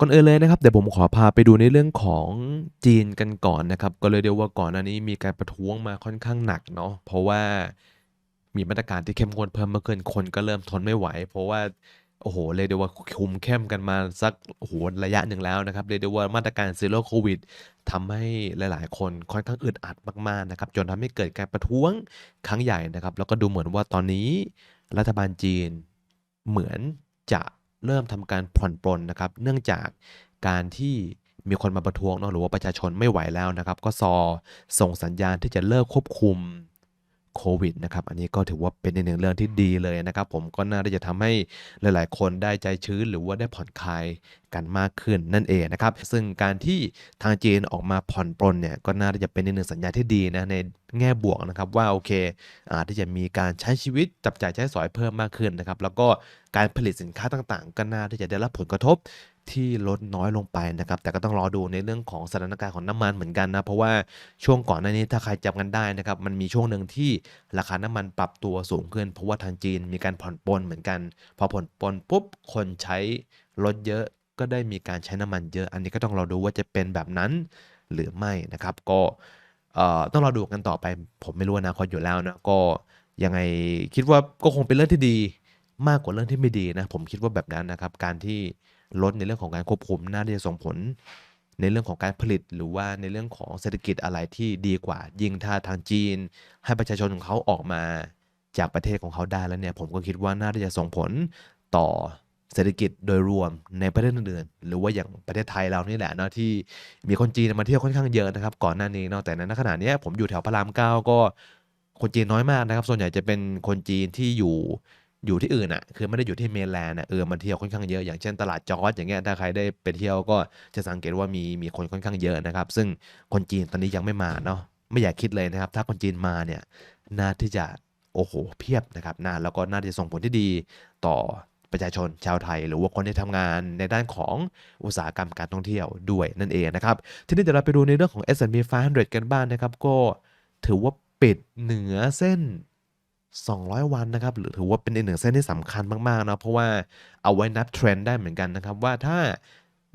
ก่อนอื่นเลยนะครับเดี๋ยวผมขอพาไปดูในเรื่องของจีนกันก่อนนะครับ ก็เลยเรียกว่าก่อนหน้านี้มีการประท้วงมาค่อนข้างหนักเนาะเพราะว่ามีมาตรการที่เข้มข้นเพิ่มมากขึ้นคนก็เริ่มทนไม่ไหว เพราะว่าโอ้โหเรียกได้ว่าคุมเข้มกันมาสักโอ้โหระยะหนึ่งแล้วนะครับเรียกได้ว่ามาตรการซีโร่โควิดทำให้หลายๆ คนค่อนข้างอึดอัดมากๆนะครับจนทำให้เกิดการประท้วงครั้งใหญ่นะครับ แล้วก็ดูเหมือนว่าตอนนี้รัฐบาลจีนเหมือนจะ เริ่มทำการผ่อนปลนนะครับ เนื่องจากการที่มีคนมาประท้วงเนาะหรือว่าประชาชนไม่ไหวแล้วนะครับ ก็ซอส่งสัญญาณที่จะเลิกควบคุม โควิดนะครับอันนี้ก็ถือว่าเป็นอีกหนึ่งเรื่องที่ดีเลยนะครับผมก็น่าที่จะทำให้หลาย ๆ คนได้ใจชื้นหรือว่าได้ผ่อนคลายกันมากขึ้นนั่นเองนะครับซึ่งการที่ทางจีนออกมาผ่อนปลนเนี่ยก็น่าที่จะเป็นอีกหนึ่งสัญญาณที่ดีนะในแง่บวกนะครับว่าโอเคอาจที่จะมีการใช้ชีวิตจับจ่ายใช้สอยเพิ่มมากขึ้นนะครับแล้วก็การผลิตสินค้าต่าง ๆ ก็น่าที่จะได้รับผลกระทบ ที่ลดน้อยลงไปนะครับ แต่ก็ต้องรอดูในเรื่องของสถานการณ์ของน้ำมันเหมือนกันนะ เพราะว่าช่วงก่อนหน้านี้ถ้าใครจำกันได้นะครับ มันมีช่วงหนึ่งที่ราคาน้ำมันปรับตัวสูงขึ้น เพราะว่าทางจีนมีการผ่อนปลนเหมือนกัน พอผ่อนปลนปุ๊บคนใช้รถเยอะก็ได้มีการใช้น้ำมันเยอะ อันนี้ก็ต้องรอดูว่าจะเป็นแบบนั้นหรือไม่นะครับ ก็ต้องรอดูกันต่อไป ผมไม่รู้นาคตอยู่แล้วนะก็ยังไงคิดว่าก็คงเป็นเรื่องที่ดีมากกว่าเรื่องที่ไม่ดีนะ ผมคิดว่าแบบนั้นนะครับ การที่ ลดในเรื่องของการควบคุมน่าจะส่งผล ในเรื่องของการผลิตหรือว่าในเรื่องของเศรษฐกิจอะไรที่ดีกว่า ยิ่งถ้าทางจีน ให้ประชาชนของเขาออกมาจากประเทศของเขาได้แล้วเนี่ย ผมก็คิดว่าน่าจะส่งผลต่อเศรษฐกิจโดยรวมในประเทศอื่นๆหรือว่าอย่างประเทศไทยเรานี่แหละเนาะที่มีคนจีนมาเที่ยวค่อนข้างเยอะนะครับ ก่อนหน้านี้เนาะแต่ในขณะนี้ผมอยู่แถวพระรามเก้าก็คนจีนน้อยมากนะครับ ส่วนใหญ่จะเป็นคนจีนที่อยู่ อยู่ที่อื่นอะคือไม่ได้อยู่ที่เมนแลนด์อะเออมาเที่ยวค่อนข้างเยอะอย่างเช่นตลาดจอร์จอย่างเงี้ยถ้าใครได้ไปเที่ยวก็จะสังเกตว่ามีมีคนค่อนข้างเยอะนะครับ ซึ่งคนจีนตอนนี้ยังไม่มาเนาะไม่อยากคิดเลยนะครับ ถ้าคนจีนมาเนี่ยน่าที่จะโอ้โหเพียบนะครับน่าแล้วก็น่าจะส่งผลที่ดีต่อประชาชนชาวไทย หรือว่าคนที่ทำงานในด้านของอุตสาหกรรมการท่องเที่ยวด้วยนั่นเองนะครับ ทีนี้เดี๋ยวเราไปดูในเรื่องของ S&P 500 กันบ้างนะครับ ก็ถือว่าปิดเหนือเส้น 200 วันนะครับหรือถือว่าเป็นอีกหนึ่งเส้นที่สำคัญมากๆนะเพราะว่าเอาไว้นับเทรนด์ได้เหมือนกันนะครับว่าถ้า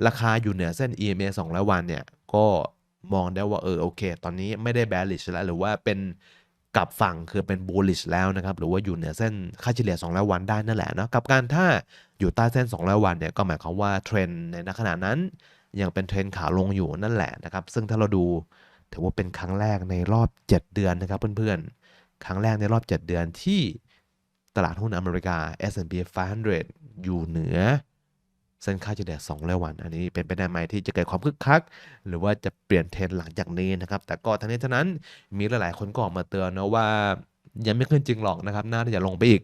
ราคาอยู่เหนือเส้น EMA 200 วันเนี่ยก็มองได้ว่าเออโอเค ตอนนี้ไม่ได้ bearish แล้ว หรือว่าเป็นกลับฝั่งคือเป็น bullish แล้วนะครับ หรือว่าอยู่เหนือเส้นค่าเฉลี่ย200 วันได้นั่นแหละเนาะกับการถ้าอยู่ใต้เส้น 200 วันเนี่ยก็หมายความว่าเทรนด์ในขณะนั้น ยังเป็นเทรนด์ขาลงอยู่นั่นแหละนะครับ ซึ่งถ้าเราดูถือว่าเป็นครั้งแรกในรอบ 7 เดือนนะครับเพื่อนๆ ครั้งแรกในรอบ 7 เดือนที่ตลาดหุ้นอเมริกา S&P 500 อยู่เหนือเส้นค่าเฉลี่ย200วัน อันนี้เป็นไปได้ไหมที่จะเกิดความคึกคัก หรือว่าจะเปลี่ยนเทรนหลังจากนี้นะครับ แต่ก็ทั้งนี้ทั้งนั้นมีหลายๆคนก็ออกมาเตือนนะว่ายังไม่ขึ้นจริงหรอกนะครับ น่าจะลงไปอีก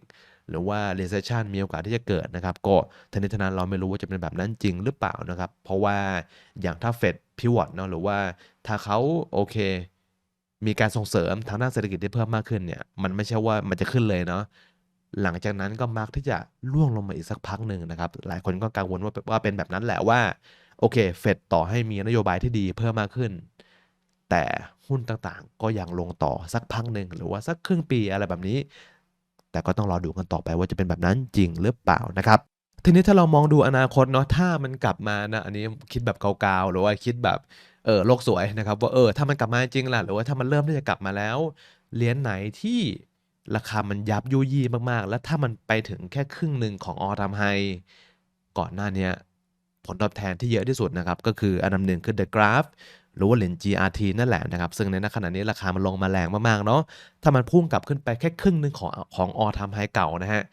หรือว่า recession มีโอกาสที่จะเกิดนะครับ ก็ทั้งนี้ทั้งนั้นเราไม่รู้ว่าจะเป็นแบบนั้นจริงหรือเปล่านะครับ เพราะว่าอย่างถ้าเฟดพิวอตเนาะหรือว่าถ้าเขาโอเค มีการส่งเสริมทางด้านเศรษฐกิจที่เพิ่มมากขึ้นเนี่ย มันไม่ใช่ว่ามันจะขึ้นเลยเนาะหลังจากนั้นก็มักที่จะร่วงลงมาอีกสักพักหนึ่งนะครับ หลายคนก็กังวลว่าว่าเป็นแบบนั้นแหละว่า โอเค เฟดต่อให้มีนโยบายที่ดีเพิ่มมากขึ้น แต่หุ้นต่างๆ ก็ยังลงต่อสักพักหนึ่งหรือว่าสักครึ่งปีอะไรแบบนี้ แต่ก็ต้องรอดูกันต่อไปว่าจะเป็นแบบนั้นจริงหรือเปล่านะครับทีนี้ถ้าเรามองดูอนาคตเนาะถ้ามันกลับมานะอันนี้คิดแบบเกาๆหรือว่าคิดแบบ เออโลกสวยนะครับว่าเออถ้ามันกลับมาจริงล่ะหรือว่าถ้ามันเริ่มที่จะกลับมาแล้วเหรียญไหนที่ราคามันยับยุยี่มากๆ แล้วถ้ามันไปถึงแค่ครึ่งหนึ่งของออทามไฮก่อนหน้านี้ผลตอบแทนที่เยอะที่สุดนะครับ ก็คืออันดับหนึ่งคือ The Graph หรือว่าเหรียญ GRT นั่นแหละนะครับ ซึ่งในขณะนี้ราคามันลงมาแรงมากๆเนาะถ้ามันพุ่งกลับขึ้นไปแค่ครึ่งหนึ่งของของออทามไฮเก่านะฮะ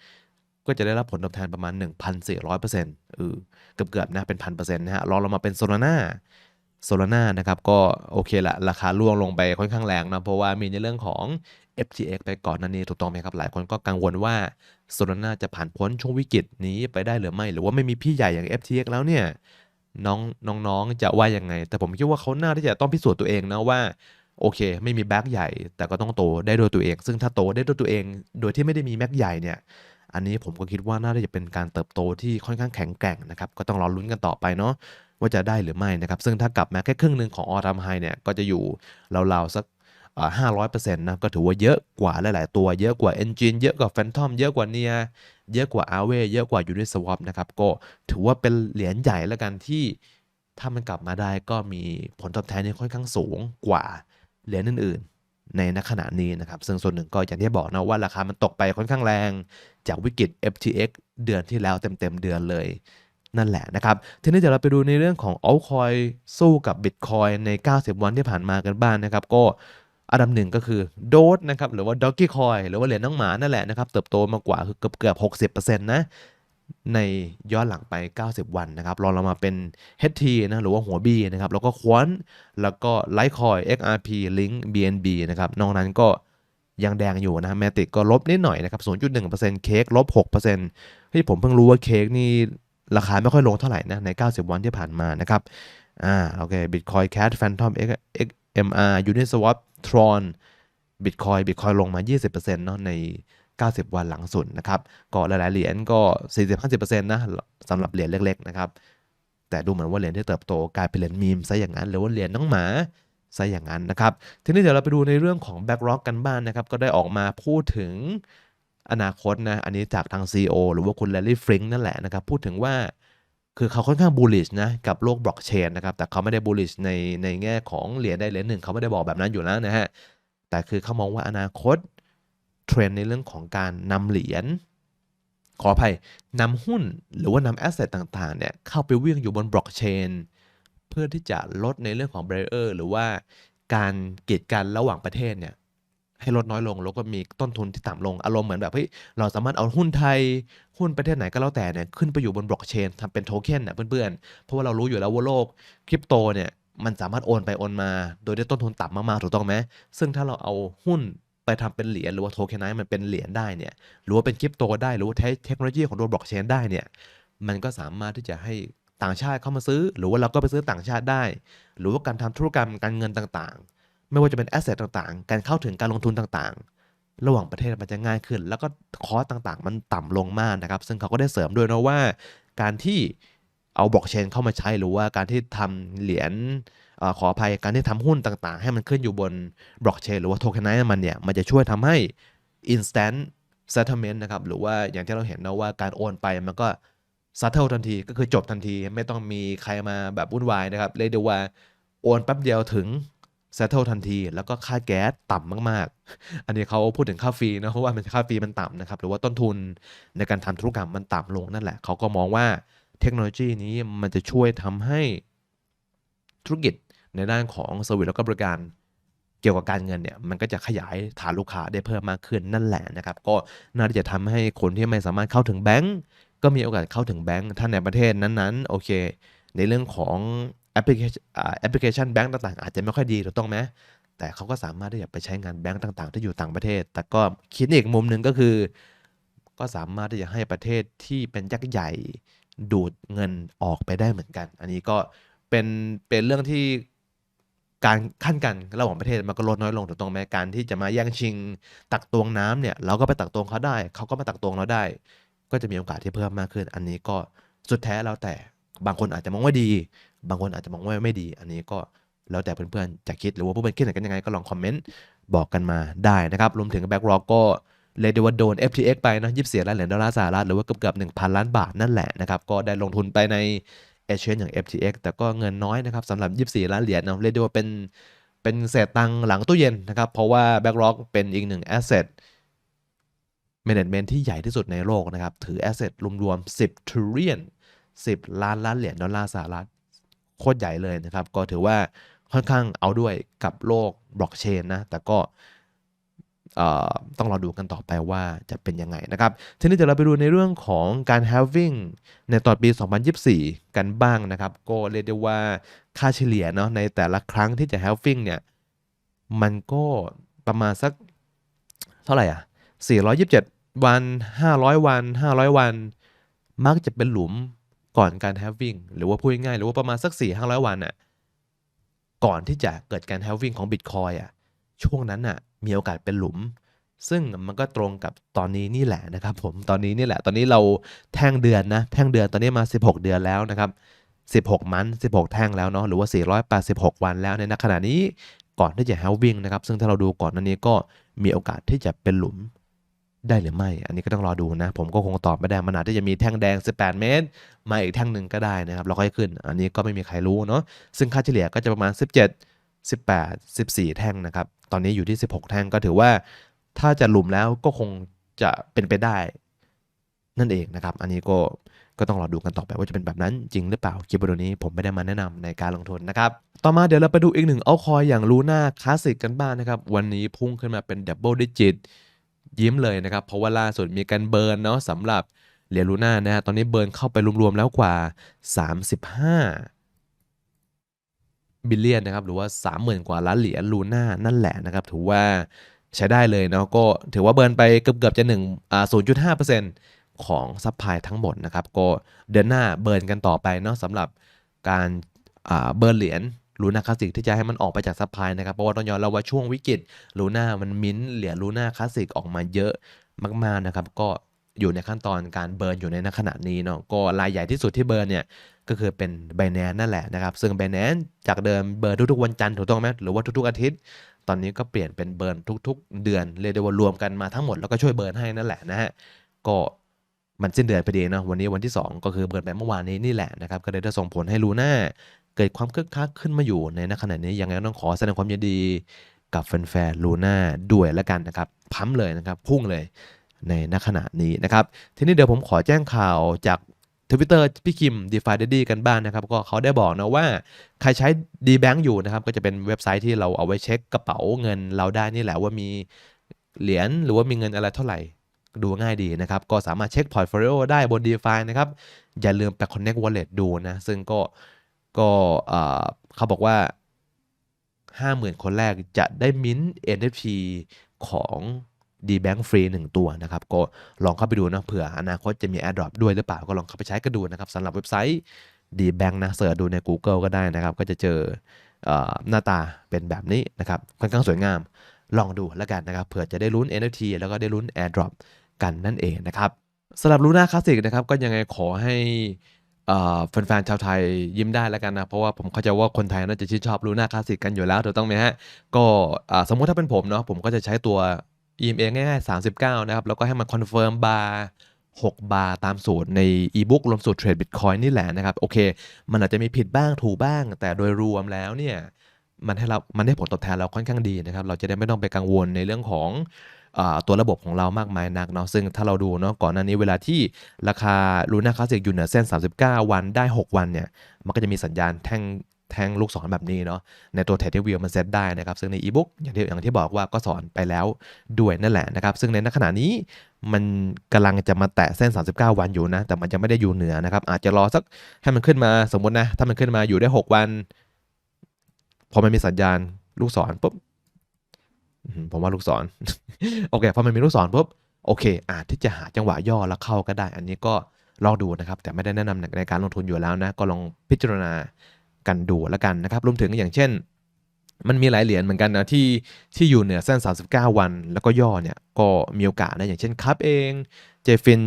ก็จะได้รับผลตอบแทนประมาณ 1,400%เออเกือบๆนะเป็นพันเปอร์เซ็นต์นะฮะรองลงมาเป็นโซลาร่า โซลาร่านะครับก็โอเคละราคาร่วงลงไปค่อนข้างแรงนะเพราะว่ามีในเรื่องของ FTX ไปก่อนนั้นนี้ถูกต้องไหมครับ หลายคนก็กังวลว่าโซลาร่าจะผ่านพ้นช่วงวิกฤตนี้ไปได้หรือไม่ หรือว่าไม่มีพี่ใหญ่อย่าง FTX แล้วเนี่ยน้องน้องๆจะว่ายังไง แต่ผมคิดว่าเขาน่าที่จะต้องพิสูจน์ตัวเองนะว่าโอเค ไม่มีแบ็กใหญ่ แต่ก็ต้องโตได้โดยตัวเอง ซึ่งถ้าโตได้ด้วยตัวเอง โดยที่ไม่ได้มีแม็กใหญ่เนี่ยอันนี้ผมก็คิดว่าน่าจะเป็นการเติบโตที่ค่อนข้างแข็งแกร่งนะครับก็ต้องรอลุ้นกันต่อไปเนาะ ว่าจะได้หรือไม่นะครับ ซึ่งถ้ากลับมาแค่ครึ่งหนึ่งของออทามไฮเนี่ยก็จะอยู่ราวๆสักห้าร้อ่า500%นต์นะก็ถือว่าเยอะกว่าหลาย ๆ ตัวเยอะกว่า Engine เยอะกว่า Phantom เยอะกว่า Nia เยอะกว่า Aave เยอะกว่า Uniswap นะครับ ก็ถือว่าเป็นเหรียญใหญ่แล้วกันที่ ถ้ามันกลับมาได้ก็มีผลตอบแทนที่ค่อนข้างสูงกว่าเหรียญอื่น ๆ ในณขณะนี้นะครับ ซึ่งส่วนหนึ่งก็อย่างที่บอกนะว่าราคามันตกไปค่อนข้างแรง จากวิกฤต FTX เดือนที่แล้วเต็ม ๆ เดือนเลย นั่นแหละนะครับทีนี้เดี๋ยวเราไปดูในเรื่องของ a l t c o i สู้กับ Bitcoin ใน 90 วันที่ผ่านมากันบ้างนะครับก็อันดับหนึ่งก็คือ Doge นะครับหรือว่า Dogecoin หรือว่าเหรียญน้องหมานั่นแหละนะครับเติบโตมากกว่าคือเกือบเกือบ60%นะในย้อนหลังไป 90 วันนะครับรองลงมาเป็น HT นะหรือว่าหัว B นะครับแล้วก็ Quant แล้วก็ Litecoin XRP Link BNB นะครับนอกนั้นก็ยังแดงอยู่นะแมติกก็ลบนิดหน่อยนะครับ 0.1%เค้กลบ6%เฮ้ยผมเพิ่งรู้ว่าเค้กนี่ ราคาไม่ค่อยลงเท่าไหร่นะใน 90 วันที่ผ่านมานะครับอ่าโอเค Bitcoin Cash Phantom XMR Uniswap Tron Bitcoin Bitcoin ลงมา 20%เนาะใน 90 วันหลังสุดนะครับก็หลายๆเหรียญก็ 40-50%นะสำหรับเหรียญเล็ก ๆ นะครับ แต่ดูเหมือนว่าเหรียญที่เติบโตกลายเป็นเหรียญมีมซะอย่างนั้น หรือว่าเหรียญน้องหมาซะอย่างนั้นนะครับ ทีนี้เดี๋ยวเราไปดูในเรื่องของ BlackRock กันบ้างนนะครับ ก็ได้ออกมาพูดถึง อนาคตนะ อันนี้จากทาง CEO หรือว่าคุณ Larry Fink นั่นแหละนะครับ พูดถึงว่าคือเขาค่อนข้าง bullish นะกับโลกบล็อกเชนนะครับ แต่เขาไม่ได้ bullish ในในแง่ของเหรียญใดเหรียญหนึ่งเขาไม่ได้บอกแบบนั้นอยู่แล้วนะฮะ แต่คือเขามองว่าอนาคตเทรนด์ในเรื่องของการนำเหรียญขออภัยนำหุ้นหรือว่านำแอสเซทต่างๆเนี่ยเข้าไปวิ่งอยู่บนบล็อกเชนเพื่อที่จะลดในเรื่องของ b บรเออร์หรือว่าการกีดกันระหว่างประเทศเนี่ย ให้ลดน้อยลง แล้วก็มีต้นทุนที่ต่ำลง อารมณ์เหมือนแบบเฮ้ยเราสามารถเอาหุ้นไทย หุ้นประเทศไหนก็แล้วแต่เนี่ยขึ้นไปอยู่บนบล็อกเชนทำเป็นโทเค็นเนี่ยเพื่อนๆ เพราะว่าเรารู้อยู่แล้วว่าโลกคริปโตเนี่ยมันสามารถโอนไปโอนมา โดยได้ต้นทุนต่ำมากๆถูกต้องไหมซึ่งถ้าเราเอาหุ้นไปทำเป็นเหรียญหรือว่าโทเค็นไนซ์มันเป็นเหรียญได้เนี่ยหรือว่าเป็นคริปโตได้หรือว่าใช้เทคโนโลยีของตัวบล็อกเชนได้เนี่ยมันก็สามารถที่จะให้ต่างชาติเข้ามาซื้อ หรือว่าเราก็ไปซื้อต่างชาติได้ หรือว่าการทำธุรกรรมการเงินต่าง ไม่ว่าจะเป็นแอสเซทต่างๆ การเข้าถึงการลงทุนต่างๆ ระหว่างประเทศมันจะง่ายขึ้น แล้วก็คอสต่างๆ มันต่ำลงมากนะครับ ซึ่งเขาก็ได้เสริมด้วยนะว่า การที่เอาบล็อกเชนเข้ามาใช้หรือว่าการที่ทำเหรียญขออภัยการที่ทำหุ้นต่างๆ ให้มันขึ้นอยู่บนบล็อกเชนหรือว่าโทเค็นไนซ์มันเนี่ยมันจะช่วยทำให้ instant settlement นะครับหรือว่าอย่างที่เราเห็นนะว่าการโอนไปมันก็ settle ทันทีก็คือจบทันทีไม่ต้องมีใครมาแบบวุ่นวายนะครับเรียกได้ว่าโอนแป๊บเดียวถึง settle ทันที แล้วก็ค่าแก๊สต่ำมาก ๆ อันนี้เขาพูดถึงค่าฟรีนะเพราะว่ามันค่าฟรีมันต่ำนะครับ หรือว่าต้นทุนในการทำธุรกรรมมันต่ำลงนั่นแหละ เขาก็มองว่าเทคโนโลยีนี้มันจะช่วยทำให้ธุรกิจในด้านของสวิตแล้วก็บริการเกี่ยวกับการเงินเนี่ยมันก็จะขยายฐานลูกค้าได้เพิ่มมากขึ้นนั่นแหละนะครับ ก็น่าจะทำให้คนที่ไม่สามารถเข้าถึงแบงก์ก็มีโอกาสเข้าถึงแบงก์ถ้าในประเทศนั้นๆโอเค ในเรื่องของ แอปพลิเคชันแอปพลิเคชันแบงก์ต่างๆ อาจจะไม่ค่อยดีถูกต้องไหมแต่เขาก็สามารถที่จะไปใช้งานแบงก์ต่าง ๆ ที่อยู่ต่างประเทศ แต่ก็คิดอีกมุมหนึ่งก็คือ ก็สามารถที่จะให้ประเทศที่เป็นยักษ์ใหญ่ดูดเงินออกไปได้เหมือนกัน อันนี้ก็เป็นเป็นเรื่องที่การขั้นกันระหว่างประเทศมันก็ลดน้อยลงถูกต้องไหมการที่จะมาแย่งชิงตักตวงน้ำเนี่ย เราก็ไปตักตวงเขาได้ เขาก็มาตักตวงเราได้ ก็จะมีโอกาสที่เพิ่มมากขึ้น อันนี้ก็สุดแท้แล้วแต่บางคนอาจจะมองว่าดี บางคนอาจจะมองว่าไม่ดี อันนี้ก็แล้วแต่เพื่อนๆจะคิดหรือว่าผู้เป็นคิดกันยังไงก็ลองคอมเมนต์บอกกันมาได้นะครับ รวมถึงแบ็กร็อกก็เรียได้ว่าโดน FTX ไปนะยิบเสียล้านเหรียญดอลลาร์สหรัฐหรือว่าเกือบเกือบหนึ่งพันล้านบาทนั่นแหละนะครับ ก็ได้ลงทุนไปในเอเชียอย่าง FTX แต่ก็เงินน้อยนะครับสำหรับ 24 ล้านเหรียญเนาะเรียกได้ว่าเป็นเป็นเศษตังค์หลังตู้เย็นนะครับ เพราะว่า BlackRock เป็นอีกหนึ่ง asset management ที่ใหญ่ที่สุดในโลกนะครับ ถือ asset รวมๆ 10 trillion 10 ล้านล้านเหรียญดอลลาร์สหรัฐ คตรใหญ่เลยนะครับ ก็ถือว่าค่อนข้างเอาด้วยกับโลกบล็อกเชนนะ แต่ก็ต้องรอดูกันต่อไปว่าจะเป็นยังไงนะครับ ทีนี้เดี๋ยวเราไปดูในเรื่องของการ halving ในตอนปี 2024 กันบ้างนะครับ ก็เรียกได้ว่าค่าเฉลี่ยเนาะในแต่ละครั้งที่จะ halving เนี่ย มันก็ประมาณสักเท่าไหร่อะ 427 วัน 500 วัน 500 วัน มักจะเป็นหลุม ก่อนการ halving หรือว่าพูดง่ายๆหรือว่าประมาณสัก 4-500 วันอะก่อนที่จะเกิดการ halving ของ Bitcoin อะช่วงนั้นน่ะมีโอกาสเป็นหลุม ซึ่งมันก็ตรงกับตอนนี้นี่แหละนะครับผมตอนนี้นี่แหละ ตอนนี้เราแท่งเดือนนะแท่งเดือนตอนนี้มา 16 เดือนแล้วนะครับ16 มัน 16 แท่งแล้วเนาะหรือว่า 486 วันแล้วในขณะนี้ก่อนที่จะแฮลวิ่งนะครับซึ่งถ้าเราดูก่อนนั้นนี้ก็มีโอกาสที่จะเป็นหลุม ได้หรือไม่ อันนี้ก็ต้องรอดูนะ ผมก็คงตอบไม่ได้ มันอาจจะมีแท่งแดง 18 เมตร มาอีกแท่งหนึ่งก็ได้นะครับ เราค่อยขึ้น อันนี้ก็ไม่มีใครรู้เนาะ ซึ่งค่าเฉลี่ยก็จะประมาณ 17 18 14 แท่งนะครับ ตอนนี้อยู่ที่ 16 แท่งก็ถือว่า ถ้าจะหลุมแล้วก็คงจะเป็นไปได้ นั่นเองนะครับ อันนี้ก็ก็ต้องรอดูกันต่อไปว่าจะเป็นแบบนั้นจริงหรือเปล่า คลิปวิดีโอนี้ผมไม่ได้มาแนะนำในการลงทุนนะครับ ต่อมาเดี๋ยวเราไปดูอีกหนึ่งเอาคอยอย่างลูน่าคลาสสิกกันบ้างนะครับ วันนี้พุ่งขึ้นมาเป็นดับเบิลดิจิต ยิ้มเลยนะครับ เพราะว่าล่าสุดมีการเบิร์นเนาะสำหรับเหรียญลูน่านะฮะตอนนี้เบิร์นเข้าไปรวมๆแล้วกว่า 35 บิลเลียนนะครับหรือว่า 30,000 กว่าล้านเหรียญลูน่านั่นแหละนะครับถือว่าใช้ได้เลยเนาะก็ถือว่าเบิร์นไปเกือบๆจะ1อ่า0.5%ของซัพพลายทั้งหมดนะครับก็เดือนหน้าเบิร์นกันต่อไปเนาะสำหรับการอ่าเบิร์นเหรียญ ลูน่าคลาสสิกที่จะให้มันออกไปจากซัพพลายนะครับเพราะว่าต้องยอมรับว่าช่วงวิกฤตลูน่ามันมิ้นท์เหรียญลูน่าคลาสสิกออกมาเยอะมากๆนะครับก็อยู่ในขั้นตอนการเบิร์นอยู่ในขณะนี้เนาะก็รายใหญ่ที่สุดที่เบิร์นเนี่ยก็คือเป็น b บ n a n c e นั่นแหละนะครับ ซึ่ง b บ n a n c e จากเดิมเบิร์นทุกๆวันจันทร์ถูกต้องไหมหรือว่าทุกๆอาทิตย์ ตอนนี้ก็เปลี่ยนเป็นเบิร์นทุก ๆ เดือนเรียกได้ว่ารวมกันมาทั้งหมดแล้วก็ช่วยเบิร์นให้นั่นแหละนะฮะก็มันสิ้นเดือนพอดีเนาะวันนี้วันที่ 2 ก็คือเบิร์นไปเมื่อวานนี้นี่แหละนะครับก็เลยได้ส่งผลให้ลูน่า เกิดความคึกคักขึ้นมาอยู่ในขณะนี้ยังไงต้องขอแสดงความยินดีกับแฟนๆลูน่าด้วยแล้วกันนะครับพั้มเลยนะครับ พุ่งเลยในณขณะนี้นะครับ ทีนี้เดี๋ยวผมขอแจ้งข่าวจากทวิตเตอร์พี่คิม d e f i d a d d y กันบ้างนะครับ ก็เขาได้บอกนะว่า ใครใช้ d b a n k อยู่นะครับ ก็จะเป็นเว็บไซต์ที่เราเอาไว้เช็คกระเป๋าเงินเราได้นี่แหละว่ามีเหรียญหรือว่ามีเงินอะไรเท่าไหร่ดูง่ายดีนะครับ ก็สามารถเช็คพอร์ตโฟลิโอได้บน d e f i นะครับ อย่าลืมไป Connect Wallet ดูนะ ซึ่งก็ ก็เขาบอกว่า 50,000 คนแรกจะได้มิ้น NFT ของ d b a n k ฟรี1ตัวนะครับ ก็ลองเข้าไปดูนะเผื่ออนาคตจะมี AirDrop ด้วยหรือเปล่า ก็ลองเข้าไปใช้กันดูนะครับสำหรับเว็บไซต์ d b a n k นะเสิร์ชดูใน Google ก็ได้นะครับ ก็จะเจอหน้าตาเป็นแบบนี้นะครับค่อนข้างสวยงามลองดูแล้วกันนะครับเผื่อจะได้ลุ้น NFT แล้วก็ได้ลุ้น AirDrop กันนั่นเองนะครับสำหรับลูน่าคลาสสิกนะครับก็ยังไงขอให้ แฟนๆชาวไทยยิ้มได้แล้วกันนะ เพราะว่าผมเข้าใจว่าคนไทยน่าจะชื่นชอบลูน่าคลาสสิกกันอยู่แล้วถูกต้องไหมฮะ ก็สมมุติถ้าเป็นผมเนาะผมก็จะใช้ตัว EMA ง่ายๆ39 นะครับ แล้วก็ให้มันคอนเฟิร์มบาร์6บาร์ตามสูตรในอีบุ๊กรวมสูตรเทรดบิตคอยนี่แหละนะครับ โอเค มันอาจจะมีผิดบ้างถูกบ้าง แต่โดยรวมแล้วเนี่ยมันให้เรา มันให้ผลตอบแทนเราค่อนข้างดีนะครับ เราจะได้ไม่ต้องไปกังวลในเรื่องของ ตัวระบบของเรามากมายนักเนาะซึ่งถ้าเราดูเนาะก่อนหน้านี้เวลาที่ราคาลูน่าคลาสสิกอยู่เหนือเส้น 39 วันได้ 6 วันเนี่ยมันก็จะมีสัญญาณแท่งแท่งลูกศรแบบนี้เนาะในตัวเท d วิวมันเซตได้นะครับ ซึ่งในอีบุ๊กอย่างที่อย่างที่บอกว่าก็สอนไปแล้วด้วยนั่นแหละนะครับ ซึ่งในขณะนี้มันกำลังจะมาแตะเส้น 39 วันอยู่นะ แต่มันจะไม่ได้อยู่เหนือนะครับ อาจจะรอสักให้มันขึ้นมาสมมตินะ ถ้ามันขึ้นมาอยู่ได้ 6 วัน พอมันมีสัญญาณลูกศรปุ๊บ ผมว่าลูกศร โอเคพอมันมีลูกศรปุ๊บโอเค อาจที่จะหาจังหวะย่อแล้วเข้าก็ได้ อันนี้ก็ลองดูนะครับ แต่ไม่ได้แนะนำในการลงทุนอยู่แล้วนะ ก็ลองพิจารณากันดูแล้วกันนะครับ รวมถึงอย่างเช่น มันมีหลายเหรียญเหมือนกันนะที่ที่อยู่เหนือเส้น 39 วัน แล้วก็ย่อเนี่ยก็มีโอกาสนะอย่างเช่นคัพเองเจฟิน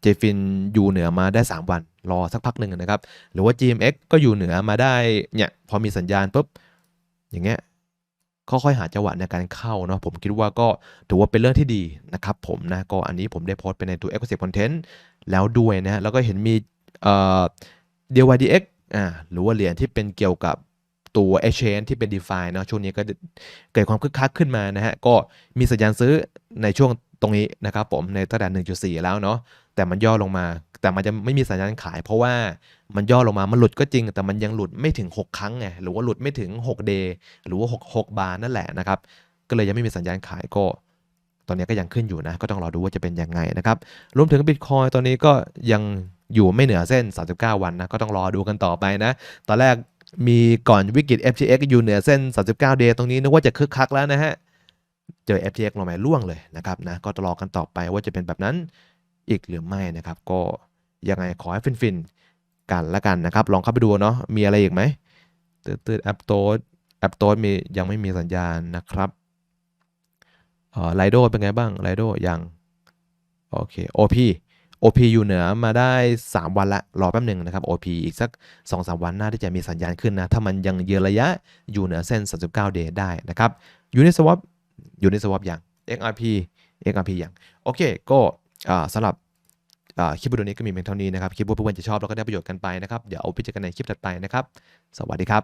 เจฟินอยู่เหนือมาได้ 3 วัน รอสักพักหนึ่งนะครับ หรือว่า GMX ก็อยู่เหนือมาได้เนี่ยพอมีสัญญาณปุ๊บอย่างเงี้ย ค่อยๆหาจังหวะในการเข้าเนาะผมคิดว่าก็ถือว่าเป็นเรื่องที่ดีนะครับผมนะก็อันนี้ผมได้โพสต์ไปในตัว Exclusive Content แล้วด้วยนะแล้วก็เห็นมีเอ่อ DYDX อ่าหรือว่าเหรียญที่เป็นเกี่ยวกับตัว exchange ที่เป็น DeFi เนาะช่วงนี้ก็เกิดความคึกคักขึ้นมานะฮะก็มีสัญญาณซื้อในช่วงตรงนี้นะครับผมในระดับ1.4 แล้วเนาะ แต่มันย่อลงมา แต่มันจะไม่มีสัญญาณขาย เพราะว่ามันย่อลงมา มันหลุดก็จริง แต่มันยังหลุดไม่ถึง 6 ครั้งไง หรือว่าหลุดไม่ถึง6 day หรือว่า6 6บาร์นั่นแหละนะครับ ก็เลยยังไม่มีสัญญาณขายก็ ตอนนี้ก็ยังขึ้นอยู่นะ ก็ต้องรอดูว่าจะเป็นยังไงนะครับ รวมถึง Bitcoin ตอนนี้ก็ยังอยู่ไม่เหนือเส้น 39 วันนะ ก็ต้องรอดูกันต่อไปนะ ตอนแรกมีก่อนวิกฤต FTX อยู่เหนือเส้น 39 day ตรงนี้นึกว่าจะคึกคักแล้วนะฮะ เจอ FTX ลงมาล่วงเลยนะครับนะ ก็รอกันต่อไปว่าจะเป็นแบบนั้น อีกหรือไม่นะครับ ก็ยังไงขอให้ฟินๆกันละกันนะครับ ลองเข้าไปดูเนาะมีอะไรอีกไหมตื่นๆแอปโตดแอปโตดมียังไม่มีสัญญาณนะครับเอ่อไลโดเป็นไงบ้างไลโดยังโอเค OP OP อยู่เหนือมาได้ 3 วันละ รอแป๊บหนึ่งนะครับ OP อีกสัก 2-3 วันน่าที่จะมีสัญญาณขึ้นนะ ถ้ามันยังยืนระยะอยู่เหนือเส้น 39 day ได้นะครับ Uniswap Uniswap อย่าง XRP XRP อย่าง โอเค ก็ สำหรับอ่าคลิปวิดีโอนี้ก็มีเพียงเท่านี้นะครับ คิดว่าเพื่อนๆจะชอบแล้วก็ได้ประโยชน์กันไปนะครับ เดี๋ยวเอาไปเจอกันในคลิปถัดไปนะครับ สวัสดีครับ